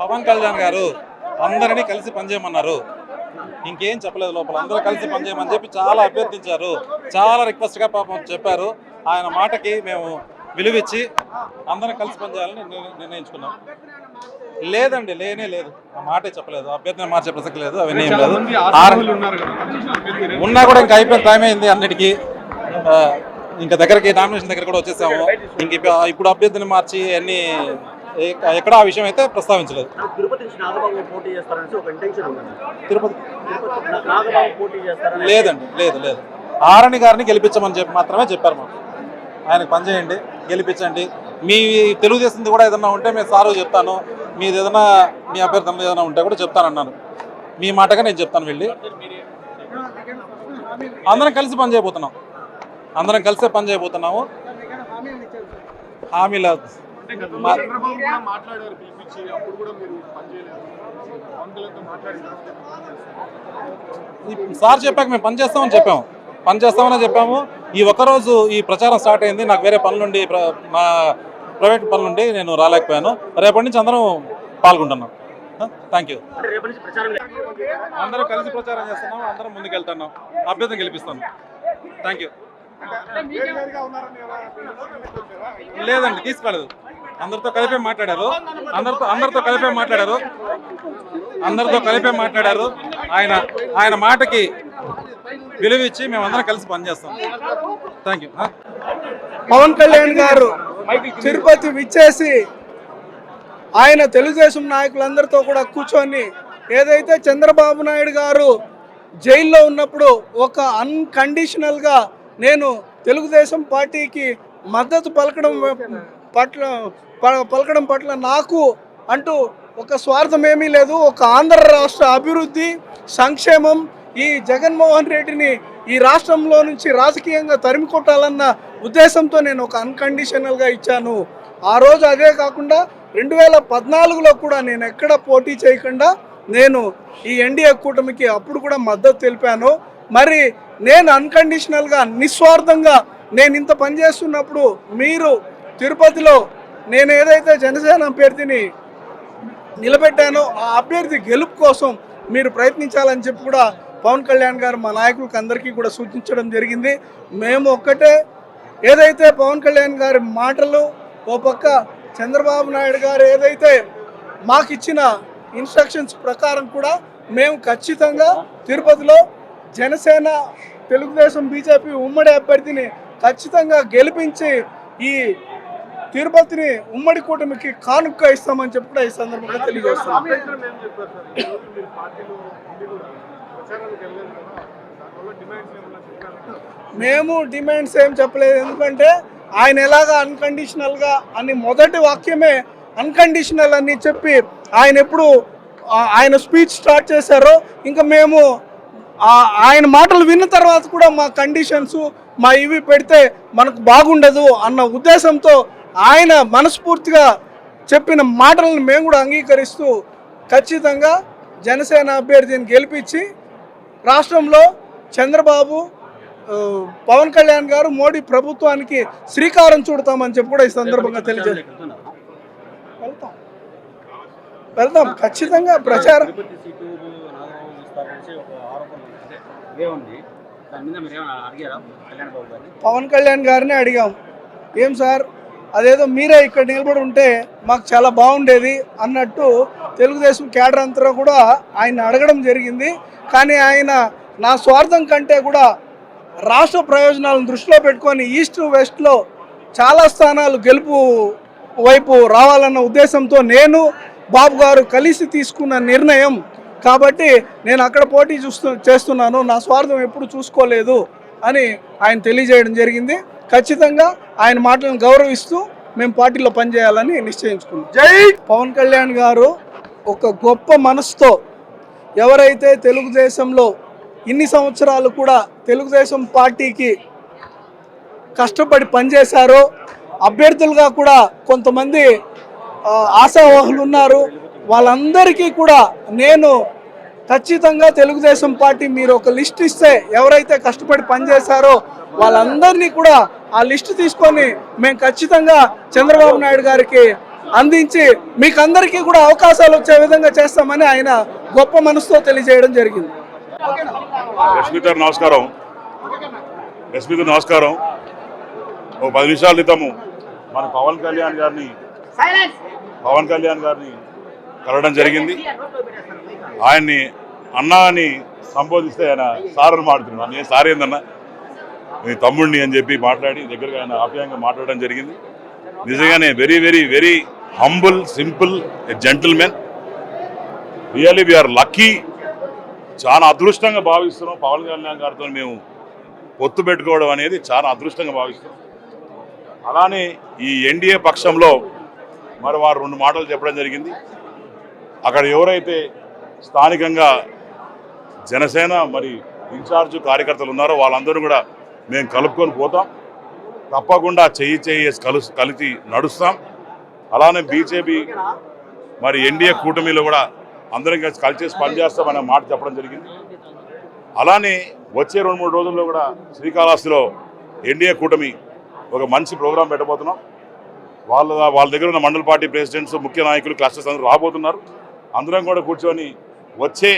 పవన్ కళ్యాణ్ గారు అందరినీ కలిసి పనిచేయమన్నారు. ఇంకేం చెప్పలేదు లోపల. అందరూ కలిసి పనిచేయమని చెప్పి చాలా అభ్యర్థించారు. చాలా రిక్వెస్ట్గా పాపం చెప్పారు. ఆయన మాటకి మేము విలువిచ్చి అందరం కలిసి పనిచేయాలని నిర్ణ- నిర్ణయించుకున్నాం. లేదండి లేనే లేదు. ఆ మాటే చెప్పలేదు. అభ్యర్థిని మార్చే ప్రసక్తి లేదు. అవన్నీ ఏం లేదు. ఉన్నా కూడా ఇంకా అయిపోయిన టైం అయింది అన్నిటికీ. ఇంకా దగ్గరికి నామినేషన్ దగ్గర కూడా వచ్చేసాము. ఇంక ఇప్ప- ఇప్పుడు అభ్యర్థిని మార్చి అన్ని ఎక్కడ ఆ విషయం అయితే ప్రస్తావించలేదు. తిరుపతి లేదండి లేదు లేదు. ఆరణి గారిని గెలిపించమని చెప్పి మాత్రమే చెప్పారు మాకు. ఆయనకు పనిచేయండి గెలిపించండి. మీ తెలుగుదేశంది కూడా ఏదైనా ఉంటే మేము సారు చెప్తాను. మీది ఏదైనా మీ అభ్యర్థన ఏదైనా ఉంటే కూడా చెప్తానన్నాను. మీ మాటగా నేను చెప్తాను వెళ్ళి అందరం కలిసి పని చేయబోతున్నాం. అందరం కలిసే పని చేయబోతున్నాము. హామీల మా- సార్ చెప్పాక మేము పని చేస్తామని చెప్పాము. పని చేస్తామని చెప్పాము. ఈ ఒక్కరోజు ఈ ప్రచారం స్టార్ట్ అయింది. నాకు వేరే పనులుండి ప్ర- నా ప్రైవేట్ పనులుండి నేను రాలేకపోయాను. రేపటి నుంచి అందరం పాల్గొంటున్నాం. థ్యాంక్ యూ అంటే రేపటి నుంచి ప్రచారం లేదు. అందరూ కలిసి ప్రచారం చేస్తున్నాం. అందరం ముందుకెళ్తున్నాం. అభ్యర్థం గెలిపిస్తాను థ్యాంక్ యూ? లేదండి తీసుకోలేదు. అందరితో కలిపే మాట్లాడారు. అందరితో అందరితో కలిపే మాట్లాడారు. అందరితో కలిపే మాట్లాడారు. ఆయన ఆయన మాటకి విలువ ఇచ్చి మేమందరం కలిసి పనిచేస్తాం. థ్యాంక్ యూ పవన్ కళ్యాణ్ గారు తిరుపతి విచ్చేసి ఆయన తెలుగుదేశం నాయకులందరితో కూడా కూర్చొని ఏదైతే చంద్రబాబు నాయుడు గారు జైల్లో ఉన్నప్పుడు ఒక అన్కండిషనల్గా నేను తెలుగుదేశం పార్టీకి మద్దతు పలకడం పట్ల పలకడం పట్ల నాకు అంటూ ఒక స్వార్థం ఏమీ లేదు ఒక ఆంధ్ర రాష్ట్ర అభివృద్ధి సంక్షేమం ఈ జగన్మోహన్ రెడ్డిని ఈ రాష్ట్రంలో నుంచి రాజకీయంగా తరిమి కొట్టాలన్న ఉద్దేశంతో నేను ఒక అన్కండిషనల్గా ఇచ్చాను. ఆ రోజు అదే కాకుండా రెండు వేల పద్నాలుగులో కూడా నేను ఎక్కడ పోటీ చేయకుండా నేను ఈ ఎన్డీఏ కూటమికి అప్పుడు కూడా మద్దతు తెలిపాను. మరి నేను అన్కండిషనల్గా నిస్వార్థంగా నేను ఇంత పని చేస్తున్నప్పుడు మీరు తిరుపతిలో నేను ఏదైతే జనసేన అభ్యర్థిని నిలబెట్టానో ఆ అభ్యర్థి గెలుపు కోసం మీరు ప్రయత్నించాలని చెప్పి కూడా పవన్ కళ్యాణ్ గారు మా నాయకులకు అందరికీ కూడా సూచించడం జరిగింది. మేము ఒక్కటే ఏదైతే పవన్ కళ్యాణ్ గారి మాటలు ఓ పక్క చంద్రబాబు నాయుడు గారు ఏదైతే మాకు ఇచ్చిన ఇన్స్ట్రక్షన్స్ ప్రకారం కూడా మేము ఖచ్చితంగా తిరుపతిలో జనసేన తెలుగుదేశం బీజేపీ ఉమ్మడి అభ్యర్థిని ఖచ్చితంగా గెలిపించి ఈ తిరుపతిని ఉమ్మడి కూటమికి కానుక ఇస్తామని చెప్పి కూడా ఈ సందర్భంగా తెలియజేస్తున్నాం. మేము డిమాండ్స్ ఏం చెప్పలేదు. ఎందుకంటే ఆయన ఎలాగా అన్కండిషనల్గా అని మొదటి వాక్యమే అన్కండిషనల్ అని చెప్పి ఆయన ఎప్పుడు ఆయన స్పీచ్ స్టార్ట్ చేశారో ఇంకా మేము ఆ- ఆయన మాటలు విన్న తర్వాత కూడా మా కండిషన్స్ మా ఇవి పెడితే మనకు బాగుండదు అన్న ఉద్దేశంతో ఆయన మనస్ఫూర్తిగా చెప్పిన మాటలను మేము కూడా అంగీకరిస్తూ ఖచ్చితంగా జనసేన అభ్యర్థిని గెలిపించి రాష్ట్రంలో చంద్రబాబు పవన్ కళ్యాణ్ గారు మోడీ ప్రభుత్వానికి శ్రీకారం చుడతామని చెప్పి కూడా ఈ సందర్భంగా తెలియజే వెళ్తాం. వెళ్తాం. ఖచ్చితంగా ప్రచారం పవన్ కళ్యాణ్ గారిని అడిగాం. ఏం సార్? అదేదో మీరే ఇక్కడ నిలబడి ఉంటే మాకు చాలా బాగుండేది అన్నట్టు తెలుగుదేశం కేడర్ అంతా కూడా ఆయన అడగడం జరిగింది. కానీ ఆయన నా స్వార్థం కంటే కూడా రాష్ట్ర ప్రయోజనాలను దృష్టిలో పెట్టుకొని ఈస్ట్ వెస్ట్లో చాలా స్థానాలు గెలుపు వైపు రావాలన్న ఉద్దేశంతో నేను బాబు గారు కలిసి తీసుకున్న నిర్ణయం కాబట్టి నేను అక్కడ పోటీ చూస్తూ చేస్తున్నాను నా స్వార్థం ఎప్పుడు చూసుకోలేదు అని ఆయన తెలియజేయడం జరిగింది. ఖచ్చితంగా ఆయన మాటలను గౌరవిస్తూ మేము పార్టీలో పనిచేయాలని నిశ్చయించుకున్నాం. జై పవన్ కళ్యాణ్ గారు ఒక గొప్ప మనసుతో ఎవరైతే తెలుగుదేశంలో ఇన్ని సంవత్సరాలు కూడా తెలుగుదేశం పార్టీకి కష్టపడి పనిచేశారో అభ్యర్థులుగా కూడా కొంతమంది ఆశావాహులు ఉన్నారు. వాళ్ళందరికీ కూడా నేను ఖచ్చితంగా తెలుగుదేశం పార్టీ మీరు ఒక లిస్ట్ ఇస్తే ఎవరైతే కష్టపడి పనిచేశారో వాళ్ళందరినీ కూడా ఆ లిస్ట్ తీసుకొని మేము ఖచ్చితంగా చంద్రబాబు నాయుడు గారికి అందించి మీకు అందరికీ కూడా అవకాశాలు వచ్చే విధంగా చేస్తామని ఆయన గొప్ప మనసుతో తెలియజేయడం జరిగింది. రష్మిత నమస్కారం. రష్మిత నమస్కారం. ఒక పది నిమిషాల క్రితము మన పవన్ కళ్యాణ్ గారిని పవన్ కళ్యాణ్ గారిని కలవడం జరిగింది. ఆయన్ని అన్నా అని సంబోధిస్తే ఆయన సార్ అని మాడుతున్నాను నేను సార్ ఏందన్నా? నీ తమ్ముడిని అని చెప్పి మాట్లాడి దగ్గరగా ఆయన ఆప్యాయంగా మాట్లాడడం జరిగింది. నిజంగానే very very very humble simple gentlemen really we are lucky చాలా అదృష్టంగా భావిస్తున్నాం. పవన్ కళ్యాణ్ గారితో మేము పొత్తు పెట్టుకోవడం అనేది చాలా అదృష్టంగా భావిస్తున్నాం. అలానే ఈ ఎన్డీఏ పక్షంలో మరి వారు రెండు మాటలు చెప్పడం జరిగింది. అక్కడ ఎవరైతే స్థానికంగా జనసేన మరి ఇన్ఛార్జ్ కార్యకర్తలు ఉన్నారో వాళ్ళందరూ కూడా మేము కలుపుకొని పోతాం. తప్పకుండా చెయ్యి చెయ్యి కలుసు కలిసి నడుస్తాం. అలానే బీజేపీ మరి ఎన్డీఏ కూటమిలో కూడా అందరం కలిసి కలిసి పనిచేస్తామనే మాట చెప్పడం జరిగింది. అలానే వచ్చే రెండు మూడు రోజుల్లో కూడా శ్రీకాళహస్తిలో ఎన్డీఏ కూటమి ఒక మంచి ప్రోగ్రాం పెట్టబోతున్నాం. వాళ్ళ వాళ్ళ దగ్గర ఉన్న మండల పార్టీ ప్రెసిడెంట్స్ ముఖ్య నాయకులు క్లస్టర్స్ అందరూ రాబోతున్నారు. అందరం కూడా కూర్చొని వచ్చే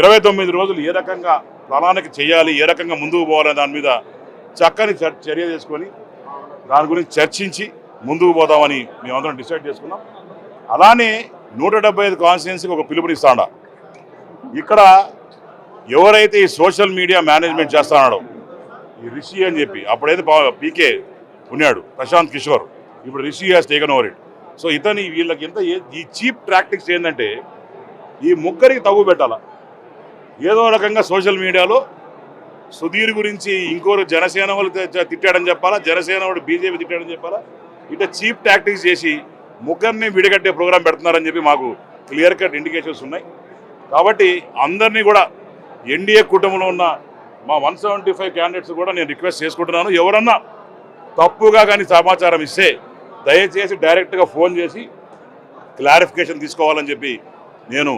ఇరవై తొమ్మిది రోజులు ఏ రకంగా ప్రణాళిక చేయాలి ఏ రకంగా ముందుకు పోవాలనే దాని మీద చక్కని చర్య చేసుకొని దాని గురించి చర్చించి ముందుకు పోదామని మేమందరం డిసైడ్ చేసుకున్నాం. అలానే నూట డెబ్బై ఐదు కాన్స్టిట్యున్సీకి ఒక పిలుపునిస్తాడ ఇక్కడ ఎవరైతే ఈ సోషల్ మీడియా మేనేజ్మెంట్ చేస్తున్నాడో ఈ రిషి అని చెప్పి అప్పుడైతే పీకే ఉన్నాడు ప్రశాంత్ కిషోర్. ఇప్పుడు Rishi has taken over it so ఇతని వీళ్ళకి ఎంత ఈ చీప్ ప్రాక్టీస్ ఏంటంటే ఈ ముగ్గురికి తగు పెట్టాల. ఏదో రకంగా సోషల్ మీడియాలో సుధీర్ గురించి ఇంకోరు జనసేన వాళ్ళు తిట్టాడని చెప్పాలా? జనసేన వాడు బీజేపీ తిట్టాడని చెప్పాలా? ఇట్లా చీప్ టాక్టిక్స్ చేసి ముగ్గురిని విడిగట్టే ప్రోగ్రాం పెడుతున్నారని చెప్పి మాకు క్లియర్ కట్ ఇండికేషన్స్ ఉన్నాయి. కాబట్టి అందరినీ కూడా ఎన్డీఏ కుటుంబంలో ఉన్న మా వన్ సెవెంటీ ఫైవ్ క్యాండిడేట్స్ కూడా నేను రిక్వెస్ట్ చేసుకుంటున్నాను. ఎవరన్నా తప్పుగా కానీ సమాచారం ఇస్తే దయచేసి డైరెక్ట్గా ఫోన్ చేసి క్లారిఫికేషన్ తీసుకోవాలని చెప్పి నేను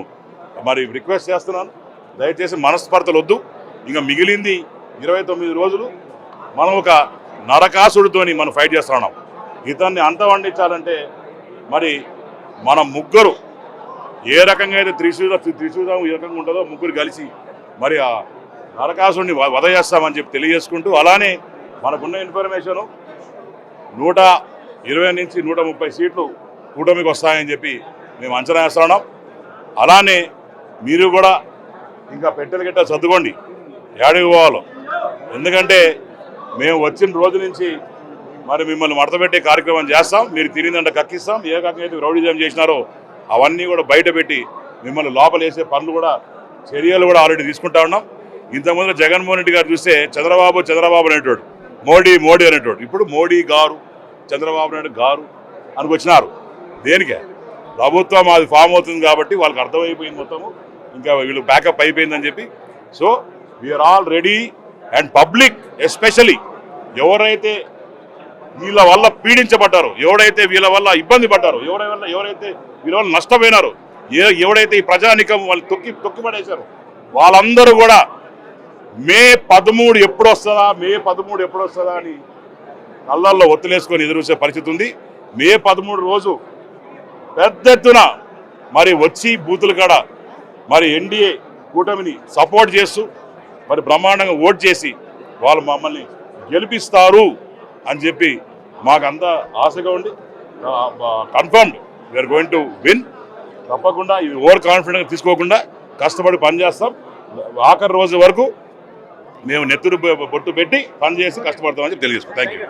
మరి రిక్వెస్ట్ చేస్తున్నాను. దయచేసి మనస్పర్ధలు వద్దు ఇంకా మిగిలింది ఇరవై తొమ్మిది రోజులు మనం ఒక నరకాసుడితోని మనం ఫైట్ చేస్తున్నాం. ఇతన్ని అంత వండించాలంటే మరి మన ముగ్గురు ఏ రకంగా అయితే త్రిశూల త్రిశూలం ఏ రకంగా ఉంటుందో ముగ్గురు కలిసి మరి ఆ నరకాసుడిని వ- వధ చేస్తామని చెప్పి తెలియజేసుకుంటూ అలానే మనకున్న ఇన్ఫర్మేషను నూట ఇరవై నుంచి నూట ముప్పై సీట్లు కూటమికి వస్తాయని చెప్పి మేము అంచనా వేస్తున్నాం అలానే మీరు కూడా ఇంకా పెట్టెలు గిట్ట చదువుకోండి ఏడకి పోవాలో. ఎందుకంటే మేము వచ్చిన రోజు నుంచి మరి మిమ్మల్ని మడతపెట్టే కార్యక్రమం చేస్తాం. మీరు తిరిగిందంటే కక్కిస్తాం. ఏ రకంగా అయితే రౌడీజం చేసినారో అవన్నీ కూడా బయట పెట్టి మిమ్మల్ని లోపల వేసే పనులు కూడా చర్యలు కూడా ఆల్రెడీ తీసుకుంటా ఉన్నాం. ఇంతకుముందు జగన్మోహన్ రెడ్డి గారు చూస్తే చంద్రబాబు చంద్రబాబు అనేటోడు మోడీ మోడీ అనేటోడు. ఇప్పుడు మోడీ గారు చంద్రబాబు నాయుడు గారు అనుకొచ్చినారు దేనికే? ప్రభుత్వం అది ఫామ్ అవుతుంది కాబట్టి వాళ్ళకి అర్థమైపోయింది మొత్తము. ఇంకా వీళ్ళు బ్యాకప్ అయిపోయిందని చెప్పి. So we are already and public especially ఎవరైతే వీళ్ళ వల్ల పీడించబడ్డారో ఎవడైతే వీళ్ళ వల్ల ఇబ్బంది పడ్డారో ఎవరి వల్ల ఎవరైతే వీళ్ళ వల్ల నష్టపోయినారో ఏ ఎవడైతే ఈ ప్రజానికం వాళ్ళు తొక్కి తొక్కిపడేశారు వాళ్ళందరూ కూడా మే పదమూడు ఎప్పుడు వస్తుందా మే పదమూడు ఎప్పుడు వస్తుందా అని కళ్ళల్లో ఒత్తులేసుకొని ఎదురుచే పరిస్థితి ఉంది. మే పదమూడు రోజు పెద్ద ఎత్తున మరి వచ్చి బూతులు కాడ మరి ఎన్డీఏ కూటమిని సపోర్ట్ చేస్తూ మరి బ్రహ్మాండంగా ఓట్ చేసి వాళ్ళు మమ్మల్ని గెలిపిస్తారు అని చెప్పి మాకంతా ఆశగా ఉండి confirmed we are going to win తప్పకుండా ఇది ఓవర్ కాన్ఫిడెంట్గా తీసుకోకుండా కష్టపడి పనిచేస్తాం. ఆఖరి రోజు వరకు మేము నెత్తురు బొట్టు పెట్టి పనిచేసి కష్టపడతామని చెప్పి తెలియజేస్తాం థ్యాంక్ యూ